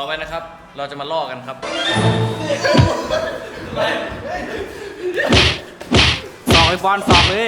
ต่อไปนะครับ เราจะมาล่อกันครับสอกไอ้บอลสอกเลย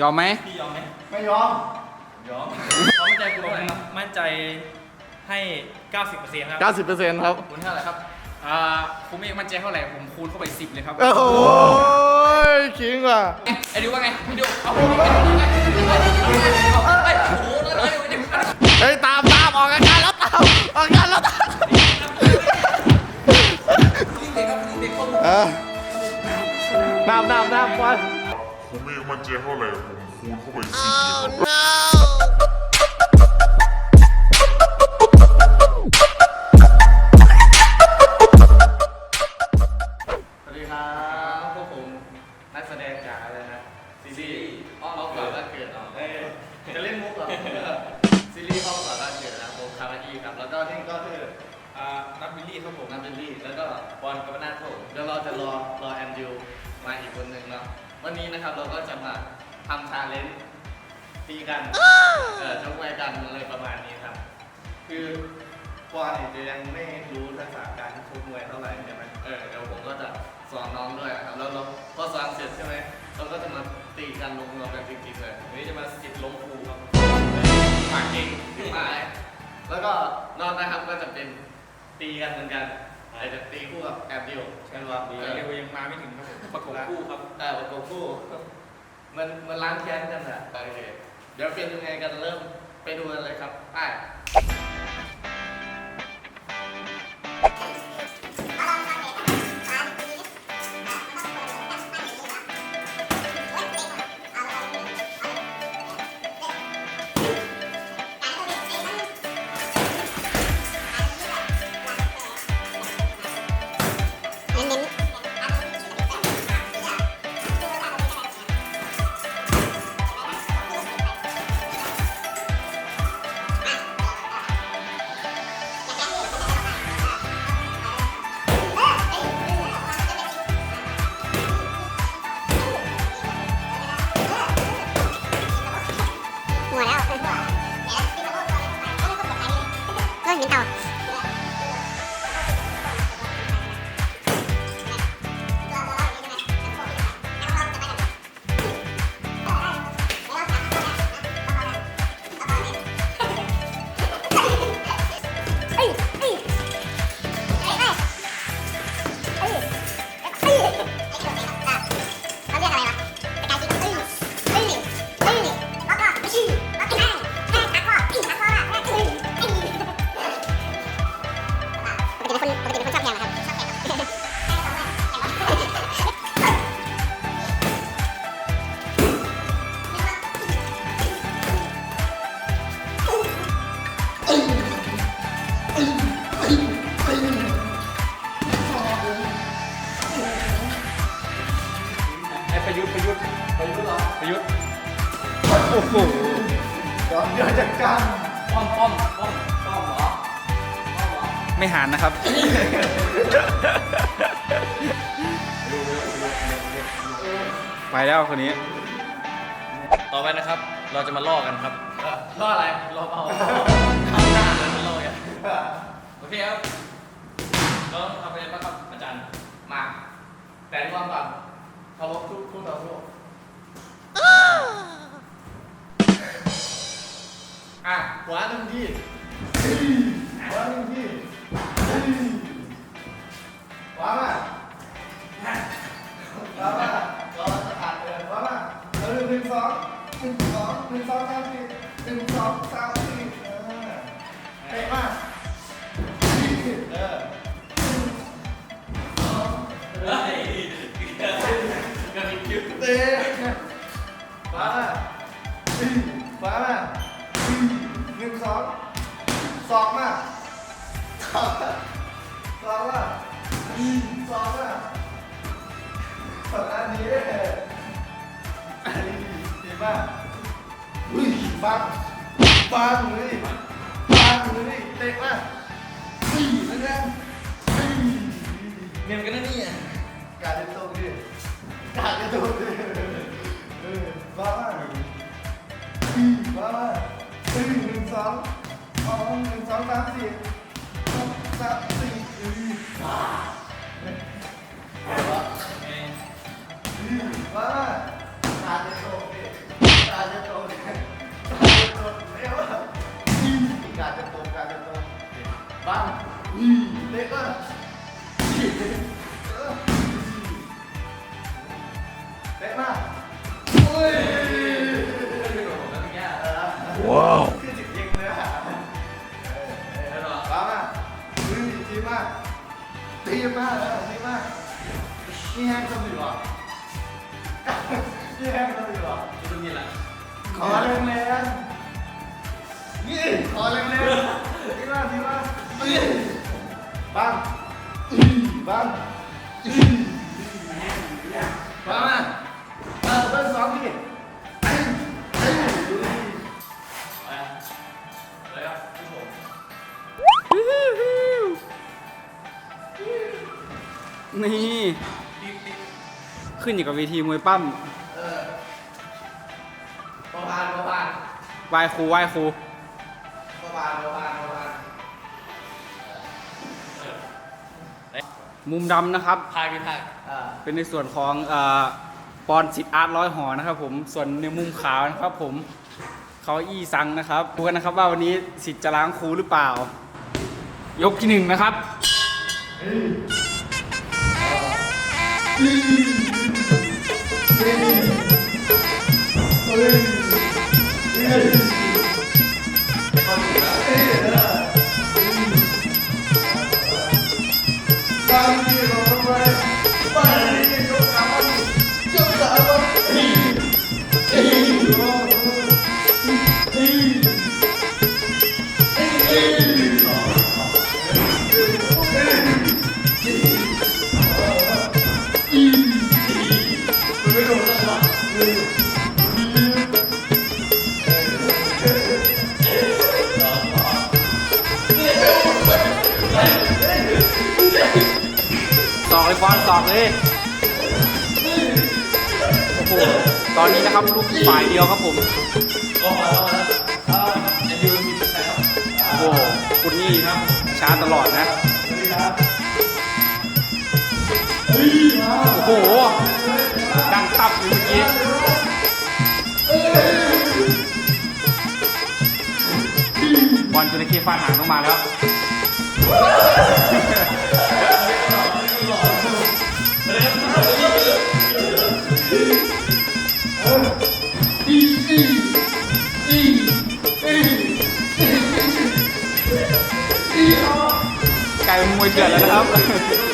ยอมไหมพี่ยอมไหมไม่ยอมยอมความมั่นใจคุณผเท่าไหร่ครับมมั่นใจให้ 90%ครับ90%ครับคุณเท่าไหร่ครับอ่าผมเองมั่นใจเท่าไหร่ผมคูณเข้าไปสิบเลยครับ โอ้โหขิงว่ะไอ้ดิวว่าไงพี่ดิวเอาไอ้ดิวว่าไงเอา ออกอาการแล้วตามเออน้ำน้ำน้ำควันผมมีมันเจเท่าไหร่ผมคูณเข้าไปสิบ ยจะยังไม่รู้ทักษะการชกมวยเท่าไหร่ใช่ไหมเออเดี๋ยวผมก็จะสอนน้องด้วยครับ แล้วเราพอสอนเสร็จใช่ไหมเราก็จะมาตีกันลงเรากันจริงๆเลยวันนี้จะมาสิทธิ์ลงครูครับหมากเก่งขึ้นมาแล้วก็นอกนะครับก็จะเป็นตีกันเหมือนกันแต่จะตีคู่กับแอบดิวใช่ไหมครับเร็วยังมาไม่ถึงครับผมประกบคู่ครับเออประกบคู่มันมันล้างแค้นกันอะโอเคเดี๋ยวเป็นยังไงกันเริ่มไปดูกันเลยครับไป โอ้โหยอมเดือดจัดการป้อมป้อมป้อมป้อมเหรอป้อมเหรอไม่หันนะครับ ไปแล้วคนนี้ ต่อไปนะครับ เราจะมาล่อกันครับล่ออะไรล่อเบาข้างหน้าเลยมันล่ออย่างโอเคครับเราทำไปเลยปะครับอาจารย์มา แต่ที่ว่าก่อนเคารพทุกทุกต่อสู้ อะขวาหนึ่งทีขวาหนึ่งทีขวามาขวามาเราจะผ่านเลยขวามาเอาหนึ่งหนึ่งสองหนึ่งสองหนึ่งสองสามสี่หนึ่งสองสามสี่เออเตะมาเออเฮ้ยกันอีกคิวเตะมามามาห นึ่งสองสองมาสองมาสองมาสองมาสองอันนี้อันนี้ดีมากอุ้ยบังบังเลยบังเลยเตะมาสี่แล้วกันสี่เงินกันนะเนี่ยการจะตรงดิการจะตรงดิเออบ้าอืมบ้า อืมหนึ่งสองสองหนึ่งสองสามสี่สสามสี่ว่าขา บังบังบังมาเออเบิ้ลสองทีอะไรครับที่ผมนี่ขึ้นอยู่กับเวทีมวยปั้มเออประมาณประมาณไหวายครูไหวายครูประมาณประมาณ มาณมุมดำนะครับ พากี่ภาคอ่าเป็นในส่วนของเอ่อปอนสิทธิ์อาร์ตร้อยหอนะครับผมส่วนในมุมขาวนะครับผมเขาอี้ซังนะครับดูกันนะครับว่าวันนี้สิทธิ์จะล้างครูหรือเปล่า ยกที่หนึ่งนะครับบั สอกเลยฟอนสอกเลย อนนี้นะครับลูกฝ่ายเดียวครับผม โอ้โหคุณนี่ครับช้าตลอดนะ โอ้โห ดังตับอยู่เมื่อกี้บอลจระเข้ฟาดหางต้องมาแล้ว วยเดือดแล้วนะครับ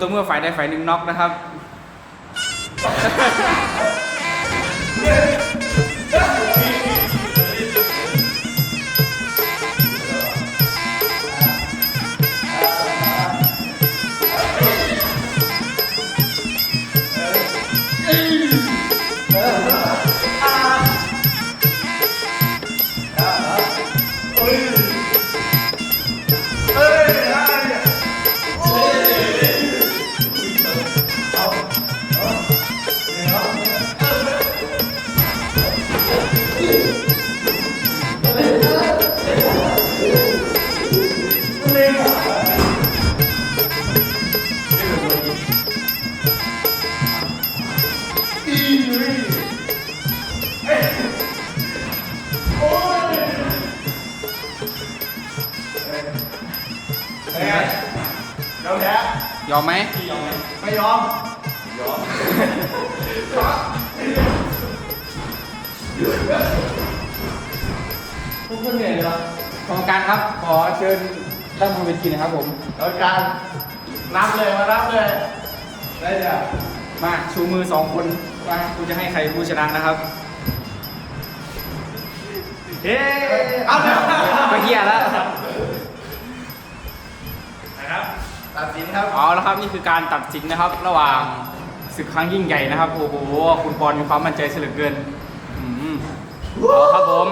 ต่อเมื่อฝ่ายใดฝ่ายหนึ่งน็อกนะครับ ยอมไหม ไม่ยอมทุกคนเหนื่อยเลยเหรอกรรมการครับ ขอเชิญด้านบนเวทีหนะครับผมแล้วการนับเลยมานับเลย ได้จ้ะมาชูมือสองคนว่าคุณจะให้ใครผู้ชนะนะครับ เฮ้เอาเลยไปเฮียแล้ว ครับเอาแล้วครับนี่คือการตัดสินนะครับ ระหว่างศึกครั้งยิ่งใหญ่นะครับ โอ้โหคุณปอนมีความมั่นใจเสยเหลือเกินอืมเอาครับผม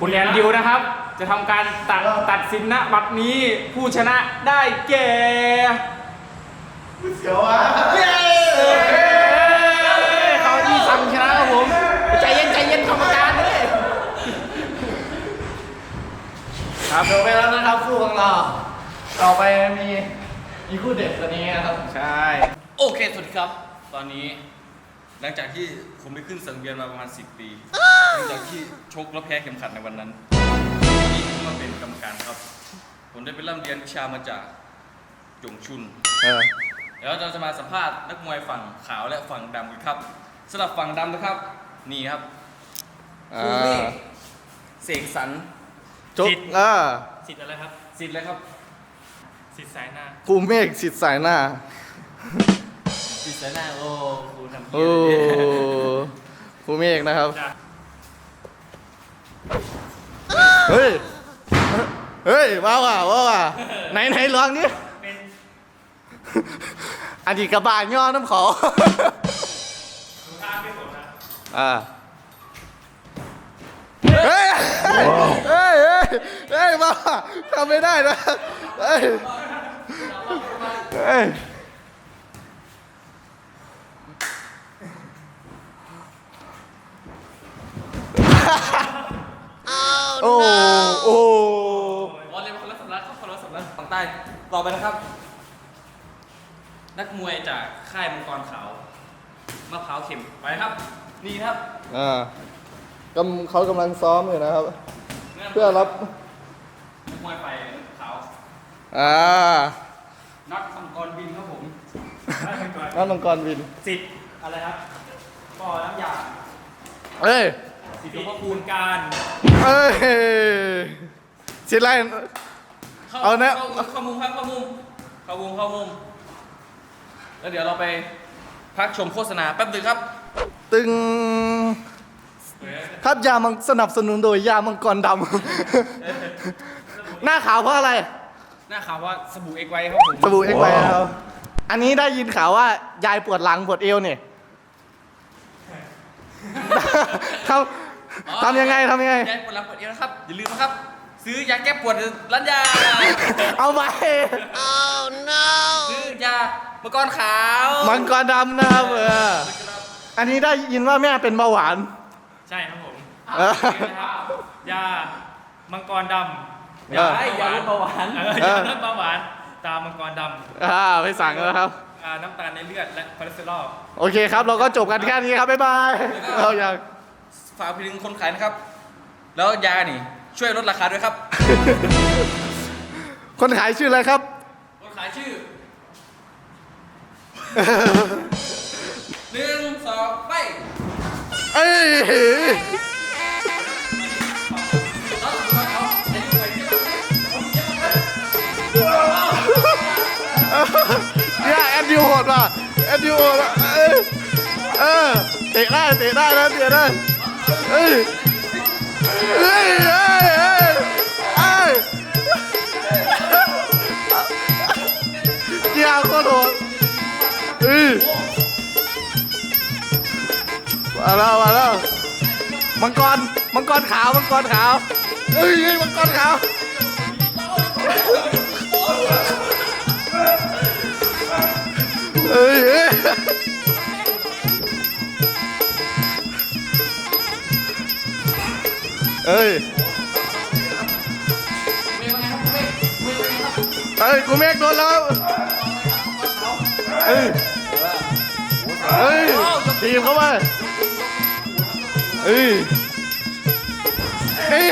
คุณแอนดิวนะครับ จะทำการตัดตัดสินณบัดนี้ผู้ชนะได้แก่ เสียวอะเย้เขาที่สั่งชนะครับผม ใจเย็นใจเย็นกรรมการเลย ครับจบไปแล้วนะครับคู่ของเรา ต่อไปมีมีคู่เด็ดตัวนี้นะครับ ใช่ โอเคสวัสดีครับ ตอนนี้ หลังจากที่ผมได้ขึ้นสังเวียนมาประมาณ 10 ปี หลังจากที่ชกแล้วแพ้เข็มขัดในวันนั้นนี่ผมมาเป็นกรรมการครับ ผมได้ไปร่ำเรียนวิชามาจากจงชุนแล้วเราจะมาสัมภาษณ์นักมวยฝั่งขาวและฝั่งดำกันครับสำหรับฝั่งดำนะครับ นี่ครับครูเมฆเสกสรร จบอ่าสิทธิ์อะไรครับ สิทธิ์เลยครับ สิทธิ์สายหน้าภูมิเมฆสิทธิ์สายหน้า สิทธิ์สายหน้าโอ้ครูทำเพี้โอ้ยนเลยเนี่ยภูมิเมฆนะครับ จ้ะเฮ้ย เฮ้ยว้าวว่ะว้าวว่ะไหนไหนลองดิเป็นอันนี้กระบาดย่อน้ำเขาสุภาพไม่สนนะอ่าเฮ้ย เฮ้ย เฮ้ยเฮ้ยมาทำไม่ได้นะเฮ้ย เฮ้ยโอ้โอ้วอลเลย์คนละสำรับครับคนละสำรับฝั่งใต้ ต่อไปนะครับ นักมวยจากค่ายมังกรขาวมะพร้าวเข็มไปครับ นี่ครับอ่ากำเขากำลังซ้อมอยู่นะครับ เพื่อรับนักมวยไฟขาวอ่า น็อตมังกรบินครับผม ได้ไปก่อ นน้ำมังกรวิน สิทธิ์อะไรครับก็น้ำยาเอ้ย สิทธิ์หลวงพ่อคูณการเอ้ยสิไรเข้าเอานะ เข้าเข้ามุมครับเข้ามุมเข้ามุมเข้ามุม แล้วเดี๋ยวเราไปพักชมโฆษณาแป๊บนึงครับตึง ครับยามังสนับสนุนโดยยามังกรดำ หน้าขาวเพราะอะไร หน้าข่าวว่าสบู่เอ็กไว้ครับผม สบู่เอ็กไวนะครับ อันนี้ได้ยินข่าวว่ายายปวดหลังปวดเอวเนี่ยทำทำยังไงทำยังไง ยาปวดหลังปวดเอวนะครับ อย่าลืมนะครับ ซื้อยาแก้ปวดร้านยา เอาไปซื้อยามังกรขาวมังกรดำนะครับเอออันนี้ได้ยินว่าแม่เป็นเบาหวาน ใช่ครับผมเออนี่นะครับยามังกรดำ เออให้ยาลดเบาหวานเออยาลดเบาหวาน ตามังกรดำอ่าไปสั่งแล้วครับ อ่าน้ำตาลในเลือดและคอเลสเตอรอลโอเคครับ เราก็จบกันแค่นี้ครับ บ๊ายบายเราอยาก ฝากไปถึงคนขายนะครับ แล้วยานี่ ช่วยลดราคาด้วยครับ คนขายชื่ออะไรครับ คนขายชื่อหนึ่งสองไป เอ้ย ว่ะแอนดิวแล้วเออเออเตะได้เตะได้นะเตะได้เอ้ยเอ้ยเอ้ยเอ้ยเอ้ยเจียวโคตรโหดเอ้ยมาแล้วมาแล้วมังกรมังกรขาวมังกรขาวเอ้ยเอ้ยมังกรขาว เอ้ยเอ้ย เอ้ย กูเมฆโดนแล้ว เอ้ย เอ้ยทีมเข้ามาเอ้ย เอ้ย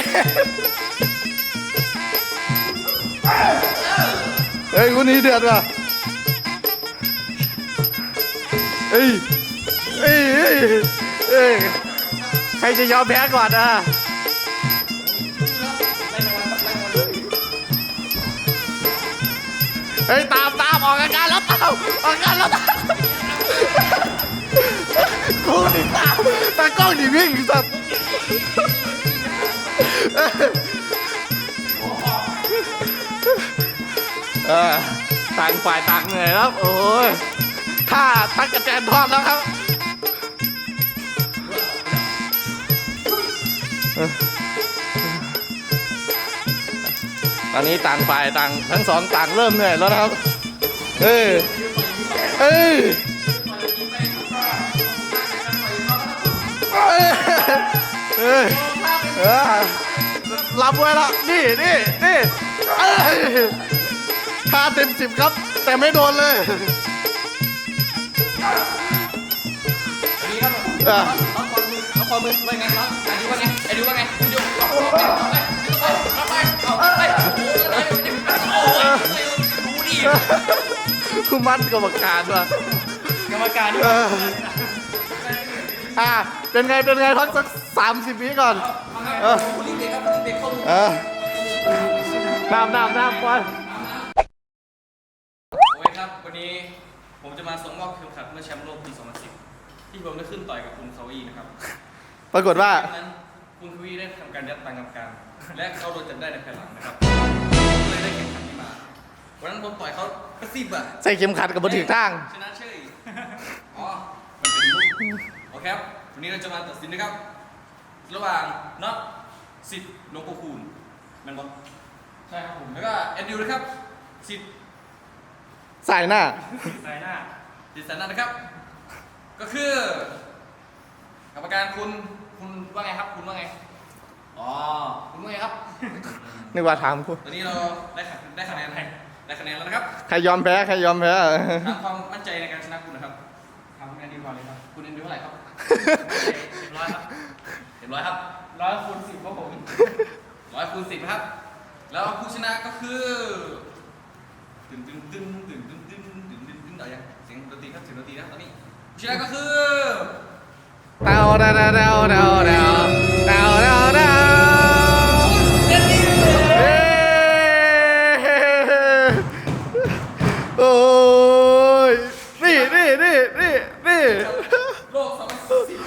เฮ้ยคุณนี้เดือดว่ะ เอ้ยเอ้ยเอ้ยเอ้ยใครจะยอมแพ้ก่อนอะเฮ้ยตามตามออกอาการแล้วตามออกอาการแล้วตามกูนี่ตามตากล้องหนีวิ่งสัตว์เออต่างฝ่ายต่างเหนื่อยครับโอ้ย ถ้าตักกะแตนทอดแล้วครับตอนนี้ต่างฝ่ายต่างทั้งสองต่างเริ่มเหนื่อยแล้วนะครับ เอ้ยเอ้ยเอ้ยเอ้ยเออรับไว้ล้วนี่นี่นี่เอ้ยค่าเต็มสิบครับ แต่ไม่โดนเลย อะน้องความมือน้องความมือว่าไงน้องไอ้ดิวว่าไงไอ้ดิวว่าไงไอ้ดิวเอาไปเอาไปเอาไปเอาไปโอ้ยดูดิคุมัดกรรมการว่ะกรรมการที่เอออะเป็นไงเป็นไงพักสักสามสิบวิก่อน เออรีบเด็กครับรีบเด็กเข้ามือเออน้ำน้ำน้ำก่อน โอเคครับวันนี้ผมจะมา ส่งมอบเข็มขัดเมื่อแชมป์โลกปี 2010 ที่ผมได้ขึ้นต่อยกับคุณคาวีนะครับปรากฏว่าดังนั้นคุณคาวีได้ทำการยัดตังกรรมการ และเขาโดนจับได้ในภายหลังนะครับผมเลยได้เข็มขัดนี้มาวันนั้นผมต่อยเขากระซิบอะ ใส่เข็มขัดกับบนถึงทาง ชนะเชยอ๋อ มันเป็นมุกโอเคครับ วันนี้เราจะมาตัดสินนะครับ ระหว่างน็อตสิทธิ์หลวงปู่คูณแมันบอใช่ครับผม แล้วก็แอนดิวนะครับสิทธิ์ใส่หน้าใส่หน้า สิทธิ์สันนันนะครับ ก็คือกรรมการคุณคุณว่าไงครับ คุณว่าไงอ๋อคุณว่าไงครับ นึกว่าถามกูตอนนี้เราได้คะได้คะแนนได้คะแนนแล้วนะครับใครยอมแพ้ใครยอมแพ้ตามความมั่นใจในการชนะคุณนะครับทำคะแนนดีกว่าเลยครับ คุณเอ็นดิวเท่าไหร่ครับเรียบร้อยครับเรียบร้อยครับร้อยคูณสิบครับผมร้อยคูณสิบครับ แล้วผู้ชนะก็คือ ตึงตึงตึงตึงตึงตึงตึงตึง ตึงเอาอย่างเสียงดนตรีครับเสียงดนตรีนะตอนนี้ผู้ชนะก็คือเดาเดาเดาเดาเดาเดาเดาเดาเดาเอ้โอ้ยนี่นี่นี่นี่นี่โลกสองพันสิบ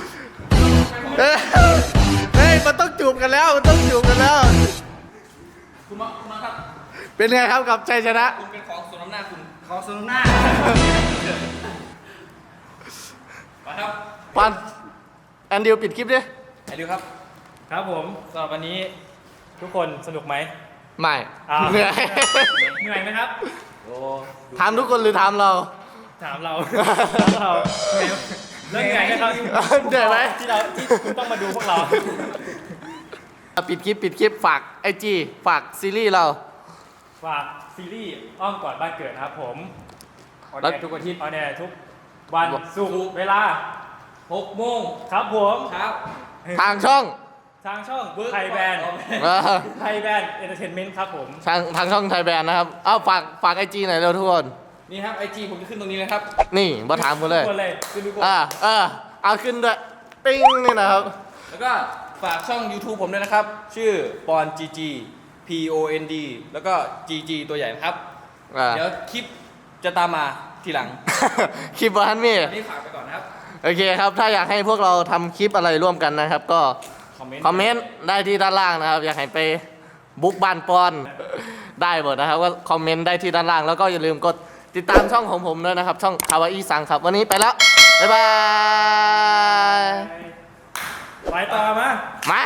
เอ้ยเฮ้ยมันต้องจูบกันแล้วมันต้องจูบกันแล้ว คุณมาคุณมาครับเป็นไงครับกับชัยชนะ คุณเป็น ของสมน้ำหน้าคุณขอสูงหน้ามาครับปันแอนดิวปิดคลิปดิไอ้ดิวครับ ครับผมสำหรับวันนี้ทุกคนสนุกไหม ไม่อ้าว เหนื่อยเหนื่อยไหมครับ โอ้ถามทุกคนหรือถามเรา ถามเราถามเราเหนื่อยเรื่องเหนื่อยนะครับเหนื่อยไหม ที่เราที่คุณต้องมาดูพวกเราปิดคลิปปิดคลิปฝากไอจีฝากซีรีส์เรา ฝาก ซีรีส์อ้อมกอดบ้านเกิดนะครับผมออนแล้วแอร์ทุกอาทิตย์ ออนแอร์ทุกวันศุกร์เวลาหกโมงครับผมเช้าทางช่องทางช่องไทยแบนด์เออไทยแบนด์เอนเตอร์เทนเมนต์ครับผม ทางทางช่องไทยแบนด์นะครับ เอาฝากฝากไอจีหน่อยเร็วทุกคน นี่ครับไอจีผมจะขึ้นตรงนี้เลยครับนี่มาถามกูเลย ทุกคนเลยคือทุกคนอ่าเออเอาขึ้นด้วยปิ้งนี่นะครับ แล้วก็ฝากช่อง YouTube ผมด้วยนะครับ ชื่อปอน GG P O N D แล้วก็ GG ตัวใหญ่นะครับ อ่า เดี๋ยวคลิปจะตามมาทีหลังคลิปบอฮันมีอันนี้ฝากไปก่อนนะครับ โอเคครับ ถ้าอยากให้พวกเราทำคลิปอะไรร่วมกันนะครับ ก็ คอมเมนต์คอมเมนต์ได้ที่ด้านล่างนะครับ อยากให้ไปบุกบ้านปอน ได้หมดนะครับ ก็คอมเมนต์ได้ที่ด้านล่าง แล้วก็อย่าลืมกดติดตามช่องของผมด้วยนะครับ ช่องคาวาอีซังครับ วันนี้ไปแล้ว บ๊ายบาย ไปต่อมา มา